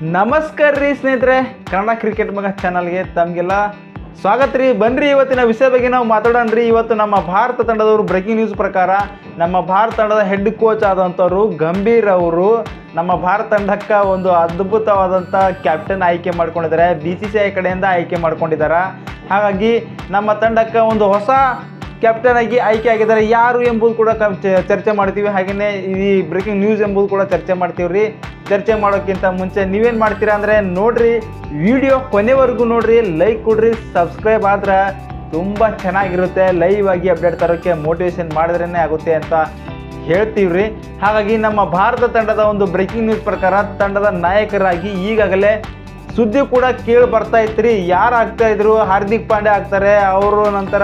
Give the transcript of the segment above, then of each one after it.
ನಮಸ್ಕಾರ ರೀ ಸ್ನೇಹಿತರೆ. ಕನ್ನಡ ಕ್ರಿಕೆಟ್ ಮಗ ಚಾನಲ್ಗೆ ತಮಗೆಲ್ಲ ಸ್ವಾಗತ ರೀ. ಬನ್ರಿ, ಇವತ್ತಿನ ವಿಷಯ ಬಗ್ಗೆ ನಾವು ಮಾತಾಡೋಣ ರೀ. ಇವತ್ತು ನಮ್ಮ ಭಾರತ ತಂಡದವರು ಬ್ರೇಕಿಂಗ್ ನ್ಯೂಸ್ ಪ್ರಕಾರ ನಮ್ಮ ಭಾರತ ತಂಡದ ಹೆಡ್ ಕೋಚ್ ಆದಂಥವ್ರು ಗಂಭೀರ್ ಅವರು ನಮ್ಮ ಭಾರತ ತಂಡಕ್ಕೆ ಒಂದು ಅದ್ಭುತವಾದಂಥ ಕ್ಯಾಪ್ಟನ್ ಆಯ್ಕೆ ಮಾಡ್ಕೊಂಡಿದ್ದಾರೆ. ಬಿ ಸಿ ಸಿ ಐ ಕಡೆಯಿಂದ ಆಯ್ಕೆ ಮಾಡ್ಕೊಂಡಿದ್ದಾರೆ. ಹಾಗಾಗಿ ನಮ್ಮ ತಂಡಕ್ಕೆ ಒಂದು ಹೊಸ ಕ್ಯಾಪ್ಟನ್ ಆಗಿ ಆಯ್ಕೆ ಆಗಿದ್ದಾರೆ. ಯಾರು ಎಂಬುದು ಕೂಡ ಚರ್ಚೆ ಮಾಡ್ತೀವಿ. ಹಾಗೆಯೇ ಈ ಬ್ರೇಕಿಂಗ್ ನ್ಯೂಸ್ ಎಂಬುದು ಕೂಡ ಚರ್ಚೆ ಮಾಡ್ತೀವಿ ರೀ ಚರ್ಚೆ ಮಾಡೋಕ್ಕಿಂತ ಮುಂಚೆ ನೀವೇನು ಮಾಡ್ತೀರಾ ಅಂದರೆ ನೋಡ್ರಿ ವಿಡಿಯೋ ಕೊನೆವರೆಗೂ ನೋಡ್ರಿ ಲೈಕ್ ಕೊಡ್ರಿ ಸಬ್ಸ್ಕ್ರೈಬ್ ಆದ್ರೆ ತುಂಬ ಚೆನ್ನಾಗಿರುತ್ತೆ. ಲೈವ್ ಆಗಿ ಅಪ್ಡೇಟ್ ತರೋಕ್ಕೆ ಮೋಟಿವೇಶನ್ ಮಾಡಿದ್ರೇ ಆಗುತ್ತೆ ಅಂತ ಹೇಳ್ತೀವಿ ರೀ ಹಾಗಾಗಿ ನಮ್ಮ ಭಾರತ ತಂಡದ ಒಂದು ಬ್ರೇಕಿಂಗ್ ನ್ಯೂಸ್ ಪ್ರಕಾರ ತಂಡದ ನಾಯಕರಾಗಿ ಈಗಾಗಲೇ ಸುದ್ದಿ ಕೂಡ ಕೇಳಿ ಬರ್ತಾ ಇತ್ತು ಯಾರು ಆಗ್ತಾ ಇದ್ರು? ಹಾರ್ದಿಕ್ ಪಾಂಡೆ ಆಗ್ತಾರೆ, ಅವರು ನಂತರ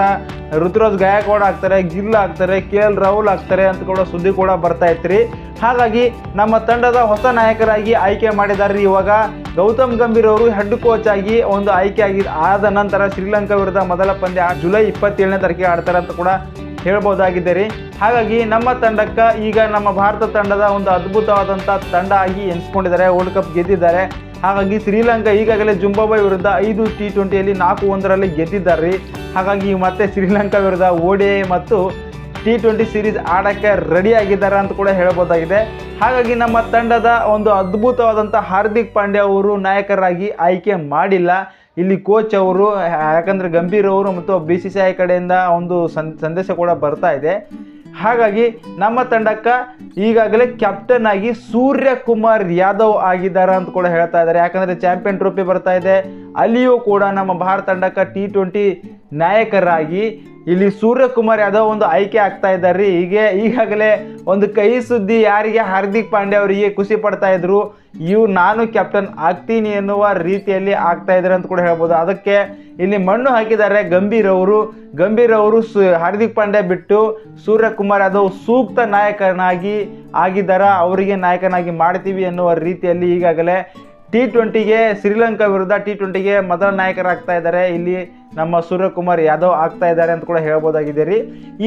ಋತುರಾಜ್ ಗಾಯಕ್ವಾಡ್ ಆಗ್ತಾರೆ, ಗಿಲ್ ಆಗ್ತಾರೆ, ಕೆ ಎಲ್ ರಾಹುಲ್ ಆಗ್ತಾರೆ ಅಂತ ಕೂಡ ಸುದ್ದಿ ಕೂಡ ಬರ್ತಾ ಇತ್ತು ಹಾಗಾಗಿ ನಮ್ಮ ತಂಡದ ಹೊಸ ನಾಯಕರಾಗಿ ಆಯ್ಕೆ ಮಾಡಿದ್ದಾರೆ ಇವಾಗ. ಗೌತಮ್ ಗಂಭೀರ್ ಅವರು ಹೆಡ್ ಕೋಚ್ ಆಗಿ ಒಂದು ಆಯ್ಕೆ ಆಗಿ ಆದ ನಂತರ ಶ್ರೀಲಂಕಾ ವಿರುದ್ಧ ಮೊದಲ ಪಂದ್ಯ ಜುಲೈ ಇಪ್ಪತ್ತೇಳನೇ ತಾರೀಕಿಗೆ ಆಡ್ತಾರೆ ಅಂತ ಕೂಡ ಹೇಳ್ಬೋದಾಗಿದೆ ರೀ ಹಾಗಾಗಿ ನಮ್ಮ ತಂಡಕ್ಕೆ ಈಗ ನಮ್ಮ ಭಾರತ ತಂಡದ ಒಂದು ಅದ್ಭುತವಾದಂಥ ತಂಡ ಆಗಿ ಎನಿಸ್ಕೊಂಡಿದ್ದಾರೆ. ವರ್ಲ್ಡ್ ಕಪ್ ಗೆದ್ದಿದ್ದಾರೆ. ಹಾಗಾಗಿ ಶ್ರೀಲಂಕಾ ಈಗಾಗಲೇ ಜುಂಬಾಬೈ ವಿರುದ್ಧ ಐದು ಟಿ ಟ್ವೆಂಟಿಯಲ್ಲಿ ನಾಲ್ಕು ಒಂದರಲ್ಲಿ ಗೆದ್ದಿದ್ದಾರೆ. ಹಾಗಾಗಿ ಮತ್ತೆ ಶ್ರೀಲಂಕಾ ವಿರುದ್ಧ ಓಡಿ ಮತ್ತು ಟಿ ಟ್ವೆಂಟಿ ಸೀರೀಸ್ ಆಡೋಕ್ಕೆ ರೆಡಿ ಆಗಿದ್ದಾರೆ ಅಂತ ಕೂಡ ಹೇಳ್ಬೋದಾಗಿದೆ. ಹಾಗಾಗಿ ನಮ್ಮ ತಂಡದ ಒಂದು ಅದ್ಭುತವಾದಂಥ ಹಾರ್ದಿಕ್ ಪಾಂಡ್ಯ ಅವರು ನಾಯಕರಾಗಿ ಆಯ್ಕೆ ಮಾಡಿಲ್ಲ. ಇಲ್ಲಿ ಕೋಚ್ ಅವರು, ಯಾಕಂದರೆ ಗಂಭೀರ್ ಅವರು ಮತ್ತು ಬಿ ಸಿ ಸಿ ಐ ಕಡೆಯಿಂದ ಒಂದು ಸಂದೇಶ ಕೂಡ ಬರ್ತಾ ಇದೆ. ಹಾಗಾಗಿ ನಮ್ಮ ತಂಡಕ್ಕೆ ಈಗಾಗಲೇ ಕ್ಯಾಪ್ಟನ್ ಆಗಿ ಸೂರ್ಯ ಕುಮಾರ್ ಯಾದವ್ ಆಗಿದ್ದಾರೆ ಅಂತ ಕೂಡ ಹೇಳ್ತಾ ಇದ್ದಾರೆ. ಯಾಕಂದರೆ ಚಾಂಪಿಯನ್ ಟ್ರೋಫಿ ಬರ್ತಾ ಇದೆ. ಅಲ್ಲಿಯೂ ಕೂಡ ನಮ್ಮ ಭಾರತ ತಂಡಕ್ಕೆ ಟಿ ಟ್ವೆಂಟಿ ನಾಯಕರಾಗಿ ಇಲ್ಲಿ ಸೂರ್ಯಕುಮಾರ್ ಯಾದವ್ ಒಂದು ಆಯ್ಕೆ ಆಗ್ತಾ ಇದ್ದಾರೆ. ರೀ ಹೀಗೆ ಈಗಾಗಲೇ ಒಂದು ಕೈ ಸುದ್ದಿ ಯಾರಿಗೆ ಹಾರ್ದಿಕ್ ಪಾಂಡೆ ಅವರಿಗೆ ಖುಷಿ ಪಡ್ತಾ ಇದ್ರು ಇವು ನಾನು ಕ್ಯಾಪ್ಟನ್ ಆಗ್ತೀನಿ ಎನ್ನುವ ರೀತಿಯಲ್ಲಿ ಆಗ್ತಾ ಇದ್ದಾರೆ ಅಂತ ಕೂಡ ಹೇಳ್ಬೋದು. ಅದಕ್ಕೆ ಇಲ್ಲಿ ಮಣ್ಣು ಹಾಕಿದ್ದಾರೆ ಗಂಭೀರ್ ಅವರು. ಗಂಭೀರ್ ಅವರು ಹಾರ್ದಿಕ್ ಪಾಂಡೆ ಬಿಟ್ಟು ಸೂರ್ಯಕುಮಾರ್ ಯಾದವ್ ಸೂಕ್ತ ನಾಯಕನಾಗಿ ಆಗಿದ್ದಾರ, ಅವರಿಗೆ ನಾಯಕನಾಗಿ ಮಾಡ್ತೀವಿ ಎನ್ನುವ ರೀತಿಯಲ್ಲಿ ಈಗಾಗಲೇ ಟಿ ಟ್ವೆಂಟಿಗೆ ಶ್ರೀಲಂಕಾ ವಿರುದ್ಧ ಟಿ ಟ್ವೆಂಟಿಗೆ ಮೊದಲ ನಾಯಕರಾಗ್ತಾ ಇದ್ದಾರೆ. ಇಲ್ಲಿ ನಮ್ಮ ಸೂರ್ಯಕುಮಾರ್ ಯಾದವ್ ಆಗ್ತಾ ಇದ್ದಾರೆ ಅಂತ ಕೂಡ ಹೇಳ್ಬೋದಾಗಿದೆ ರೀ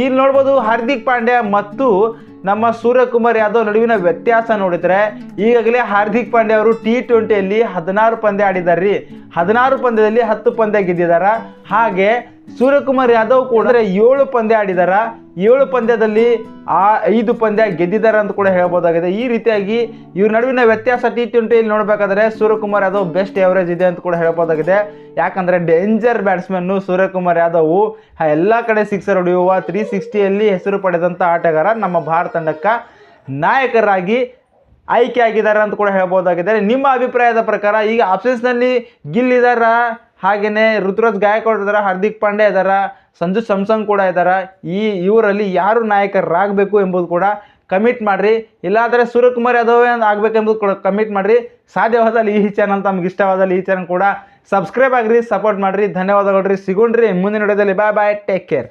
ಇಲ್ಲಿ ನೋಡ್ಬೋದು ಹಾರ್ದಿಕ್ ಪಾಂಡ್ಯ ಮತ್ತು ನಮ್ಮ ಸೂರ್ಯಕುಮಾರ್ ಯಾದವ್ ನಡುವಿನ ವ್ಯತ್ಯಾಸ ನೋಡಿದ್ರೆ ಈಗಾಗಲೇ ಹಾರ್ದಿಕ್ ಪಾಂಡ್ಯ ಅವರು ಟಿ ಟ್ವೆಂಟಿಯಲ್ಲಿ ಹದಿನಾರು ಪಂದ್ಯ ಆಡಿದ್ದಾರೆ ರೀ. ಹದಿನಾರು ಪಂದ್ಯದಲ್ಲಿ ಹತ್ತು ಪಂದ್ಯ ಗೆದ್ದಿದ್ದಾರೆ. ಹಾಗೆ ಸೂರ್ಯಕುಮಾರ್ ಯಾದವ್ ಕೂಡ ಏಳು ಪಂದ್ಯ ಆಡಿದಾರ. ಏಳು ಪಂದ್ಯದಲ್ಲಿ ಆ ಐದು ಪಂದ್ಯ ಗೆದ್ದಿದ್ದಾರೆ ಅಂತ ಕೂಡ ಹೇಳ್ಬೋದಾಗಿದೆ. ಈ ರೀತಿಯಾಗಿ ಇವ್ರ ನಡುವಿನ ವ್ಯತ್ಯಾಸ ಟಿ ಟ್ವೆಂಟಿಯಲ್ಲಿ ನೋಡಬೇಕಾದ್ರೆ ಸೂರ್ಯಕುಮಾರ್ ಯಾದವ್ ಬೆಸ್ಟ್ ಎವರೇಜ್ ಇದೆ ಅಂತ ಕೂಡ ಹೇಳ್ಬೋದಾಗಿದೆ. ಯಾಕಂದ್ರೆ ಡೇಂಜರ್ ಬ್ಯಾಟ್ಸ್ಮನ್ನು ಸೂರ್ಯಕುಮಾರ್ ಯಾದವ್ ಎಲ್ಲ ಕಡೆ ಸಿಕ್ಸರ್ ಹೊಡೆಯುವ ತ್ರೀ ಸಿಕ್ಸ್ಟಿಯಲ್ಲಿ ಹೆಸರು ಪಡೆದಂಥ ಆಟಗಾರ ನಮ್ಮ ಭಾರತ ತಂಡಕ್ಕೆ ನಾಯಕರಾಗಿ ಆಯ್ಕೆ ಆಗಿದ್ದಾರೆ ಅಂತ ಕೂಡ ಹೇಳ್ಬೋದಾಗಿದೆ. ನಿಮ್ಮ ಅಭಿಪ್ರಾಯದ ಪ್ರಕಾರ ಈಗ ಆಪ್ಷನ್ಸ್ನಲ್ಲಿ ಗಿಲ್ ಇದಾರ ಹಾಗೆಯೇ ಋತುರಾಜ್ ಗಾಯಕ್ವಾಡ್ ಇದ್ದಾರೆ ಹಾರ್ದಿಕ್ ಪಾಂಡೆ ಇದಾರ, ಸಂಜು ಸ್ಯಾಮ್ಸಂಗ್ ಕೂಡ ಇದಾರ. ಈ ಇವರಲ್ಲಿ ಯಾರು ನಾಯಕರಾಗಬೇಕು ಎಂಬುದು ಕೂಡ ಕಮಿಟ್ ಮಾಡಿರಿ. ಇಲ್ಲಾಂದರೆ ಸೂರ್ಯಕುಮಾರ್ ಯಾದವ್ ಆಗಬೇಕೆಂಬುದು ಕೂಡ ಕಮಿಟ್ ಮಾಡಿರಿ. ಸಾಧ್ಯವಾದಲ್ಲಿ ಈ ಚಾನಲ್ ತಮ್ಗೆ ಇಷ್ಟವಾದಲ್ಲಿ ಈ ಚಾನಲ್ ಕೂಡ ಸಬ್ಸ್ಕ್ರೈಬ್ ಆಗಿರಿ ಸಪೋರ್ಟ್ ಮಾಡಿರಿ. ಧನ್ಯವಾದಗಳು ರೀ. ಸಿಗೋಣ್ರಿ. ಮುಂದಿನ ವಿಡಿಯೋದಲ್ಲಿ. ಬಾಯ್ ಬಾಯ್ ಟೇಕ್ ಕೇರ್